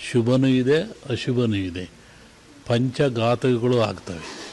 ಶುಭನೂ ಇದೆ ಅಶುಭನೂ ಇದೆ. ಪಂಚಘಾತಕಗಳು ಆಗ್ತವೆ.